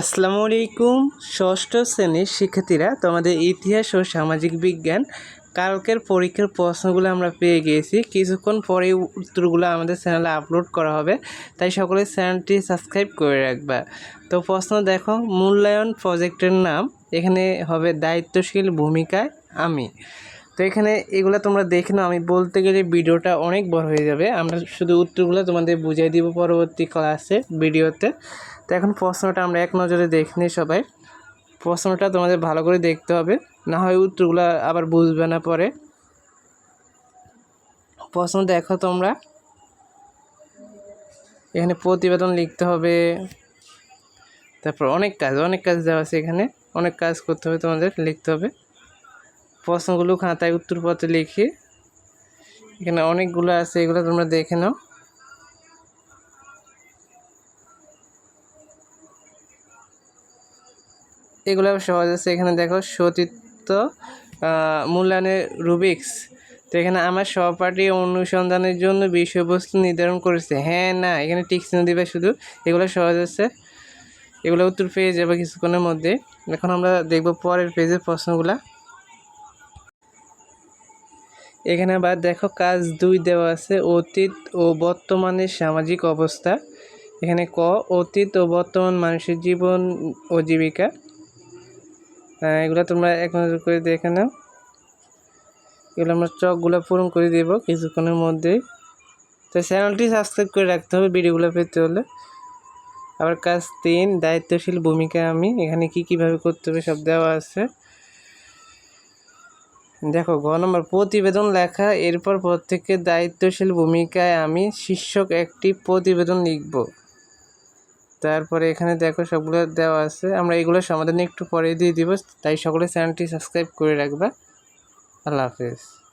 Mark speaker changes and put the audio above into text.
Speaker 1: আসসালামু আলাইকুম। ষষ্ঠ শ্রেণির শিক্ষার্থীরা, তোমাদের ইতিহাস ও সামাজিক বিজ্ঞান কালকের পরীক্ষার প্রশ্নগুলো আমরা পেয়ে গিয়েছি। কিছুক্ষণ পরে উত্তরগুলো আমাদের চ্যানেলে আপলোড করা হবে, তাই সকলে চ্যানেলটি সাবস্ক্রাইব করে রাখবা। তো প্রশ্ন দেখো, মূল্যায়ন প্রজেক্টের নাম, এখানে হবে দায়িত্বশীল ভূমিকায় আমি। তো এখানে এগুলো তোমরা দেখে নাও। আমি বলতে গেলে ভিডিওটা অনেক বড় হয়ে যাবে। আমরা শুধু উত্তরগুলো তোমাদের বুঝিয়ে দিব পরবর্তী ক্লাসে, ভিডিওতে। তো এখন প্রশ্নটা আমরা এক নজরে দেখে নিই সবাই। প্রশ্নটা তোমাদের ভালো করে দেখতে হবে। না হয় উত্তরগুলো আবার বুঝবে না পরে। প্রশ্ন দেখো তোমরা। এখানে প্রতিবেদন লিখতে হবে। তারপর অনেক কাজ অনেক কাজ দেওয়া আছে এখানে। অনেক কাজ করতে হবে তোমাদের, লিখতে হবে। প্রশ্নগুলো খাতায় উত্তর উত্তরপত্রে লিখে। এখানে অনেকগুলো আছে এগুলো তোমরা দেখে নাও। এগুলো সহজ আছে। এখানে দেখো আহ, মূল্যায়নের রুবিক্স। তো এখানে আমার সহপাঠী অনুসন্ধানের জন্য বিষয়বস্তু নির্ধারণ করেছে। হ্যাঁ না এখানে টিক চিহ্ন দিবে শুধু। এগুলো সহজ আছে। এগুলো উত্তর পেয়ে যাবে কিছুক্ষণের মধ্যে। এখন আমরা দেখব পরের পেজের প্রশ্নগুলা। এখানে আবার দেখো কাজ দুই দেওয়া আছে, অতীত ও বর্তমানের সামাজিক অবস্থা। এখানে ক, অতীত ও বর্তমান মানুষের জীবন ও জীবিকা। এগুলো তোমরা এক নজর করে দেখে নাও। এগুলো আমরা চকগুলো পূরণ করে দেব কিছুক্ষণের মধ্যেই তো চ্যানেলটি সাবস্ক্রাইব করে রাখতে হবে ভিডিওগুলো পেতে হলে। আবার কাজ তিন, দায়িত্বশীল ভূমিকা আমি। এখানে কি কীভাবে করতে হবে সব দেওয়া আছে। দেখো গ নম্বর, প্রতিবেদন লেখা, এরপর প্রত্যেকের দায়িত্বশীল ভূমিকায় আমি শীর্ষক একটি প্রতিবেদন লিখব। তারপরে এখানে দেখো, সবগুলো দেওয়া আছে। আমরা এগুলো সমাধান একটু পরে দিয়ে দিব, তাই সকলে চ্যানেলটি সাবস্ক্রাইব করে রাখবা। আল্লাহ হাফেজ।